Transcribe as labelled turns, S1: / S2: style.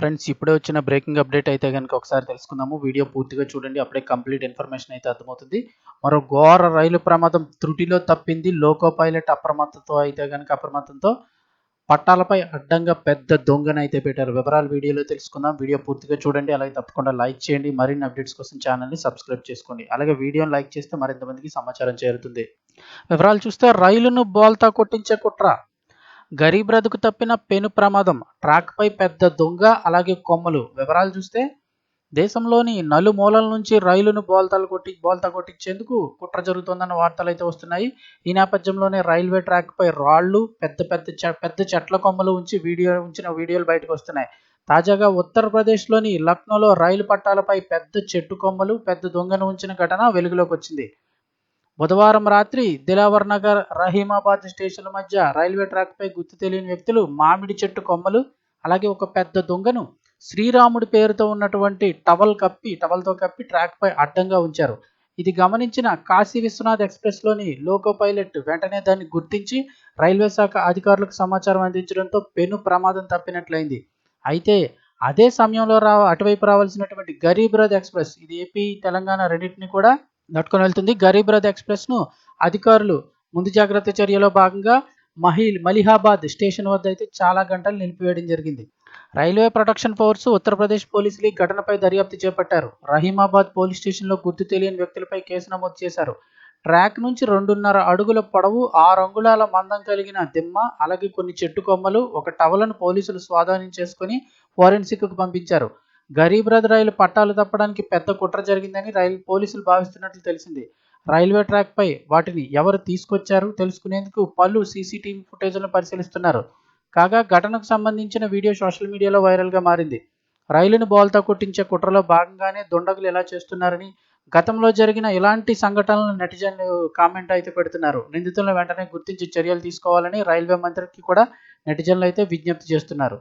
S1: Friends ఇప్పుడే వచ్చిన breaking update అయితే కనుక ఒకసారి తెలుసుకుందాము. వీడియో పూర్తిగా చూడండి అప్పుడే కంప్లీట్ ఇన్ఫర్మేషన్ అయితే అర్థమవుతుంది. మరో ఘోర రైలు ప్రమాదం త్రుటిలో తప్పింది లోకో పైలట్ అప్రమత్తతో అయితే కనుక అప్రమత్తంతో పట్టాలపై అడ్డంగా పెద్ద దొంగను అయితే పెట్టారు. వివరాలు వీడియోలో తెలుసుకుందాం. వీడియో పూర్తిగా చూడండి అలాగే తప్పకుండా లైక్ చేయండి. మరిన్ని అప్డేట్స్ కోసం ఛానల్ని సబ్స్క్రైబ్ చేసుకోండి. అలాగే వీడియోని లైక్ చేస్తే మరింతమందికి సమాచారం చేరుతుంది. వివరాలు చూస్తే రైలును బోల్తా కొట్టించే కుట్ర. గరీబ్ రథకు తప్పిన పెను ప్రమాదం ట్రాక్పై పెద్ద దొంగ అలాగే కొమ్మలు. వివరాలు చూస్తే దేశంలోని నలుమూలల నుంచి రైలును బోల్తాలు కొట్టి బోల్తా కొట్టించేందుకు కుట్ర జరుగుతోందన్న వార్తలు అయితే వస్తున్నాయి. ఈ నేపథ్యంలోనే రైల్వే ట్రాక్పై రాళ్ళు పెద్ద పెద్ద చె- పెద్ద చెట్ల కొమ్మలు ఉంచి వీడియో ఉంచిన వీడియోలు బయటకు వస్తున్నాయి. తాజాగా ఉత్తరప్రదేశ్లోని లక్నోలో రైలు పట్టాలపై పెద్ద చెట్టు కొమ్మలు పెద్ద దొంగను ఉంచిన ఘటన వెలుగులోకి వచ్చింది. బుధవారం రాత్రి దిలావర్ నగర్ రహీమాబాద్ స్టేషన్ల మధ్య రైల్వే ట్రాక్పై గుర్తు తెలియని వ్యక్తులు మామిడి చెట్టు కొమ్మలు అలాగే ఒక పెద్ద దొంగను శ్రీరాముడి పేరుతో ఉన్నటువంటి టవల్ కప్పి టవల్తో కప్పి ట్రాక్పై అడ్డంగా ఉంచారు. ఇది గమనించిన కాశీ విశ్వనాథ్ ఎక్స్ప్రెస్లోని లోకో పైలట్ వెంటనే దాన్ని గుర్తించి రైల్వే శాఖ అధికారులకు సమాచారం అందించడంతో పెను ప్రమాదం తప్పినట్లయింది. అయితే అదే సమయంలో రా అటువైపు రావాల్సినటువంటి గరీబ్ రథ్ ఎక్స్ప్రెస్ ఇది ఏపీ తెలంగాణ రెండింటిని కూడా నట్టుకొని వెళ్తుంది. గరీబ్ రథ్ ఎక్స్ప్రెస్ను అధికారులు ముందు జాగ్రత్త చర్యలో భాగంగా మహిల్ మలిహాబాద్ స్టేషన్ వద్ద అయితే చాలా గంటలు నిలిపివేయడం జరిగింది. రైల్వే ప్రొటెక్షన్ ఫోర్స్ ఉత్తరప్రదేశ్ పోలీసులు ఈ ఘటనపై దర్యాప్తు చేపట్టారు. రహీమాబాద్ పోలీస్ స్టేషన్లో గుర్తు తెలియని వ్యక్తులపై కేసు నమోదు చేశారు. ట్రాక్ నుంచి రెండున్నర అడుగుల పొడవు ఆరు అంగుళాల మందం కలిగిన దిమ్మ అలాగే కొన్ని చెట్టు కొమ్మలు ఒక టవలను పోలీసులు స్వాధీనం చేసుకుని ఫోరెన్సిక్కు పంపించారు. గరీబ్ రథ్ రైలు పట్టాలు తప్పడానికి పెద్ద కుట్ర జరిగిందని రైలు పోలీసులు భావిస్తున్నట్లు తెలిసింది. రైల్వే ట్రాక్ పై వాటిని ఎవరు తీసుకొచ్చారు తెలుసుకునేందుకు పలు సీసీటీవీ ఫుటేజ్లను పరిశీలిస్తున్నారు. కాగా ఘటనకు సంబంధించిన వీడియో సోషల్ మీడియాలో వైరల్గా మారింది. రైలును బోల్తా కొట్టించే కుట్రలో భాగంగానే దుండగులు ఎలా చేస్తున్నారని గతంలో జరిగిన ఇలాంటి సంఘటనలను నెటిజన్లు కామెంట్ అయితే పెడుతున్నారు. నిందితులను వెంటనే గుర్తించి చర్యలు తీసుకోవాలని రైల్వే మంత్రికి కూడా నెటిజన్లు అయితే విజ్ఞప్తి చేస్తున్నారు.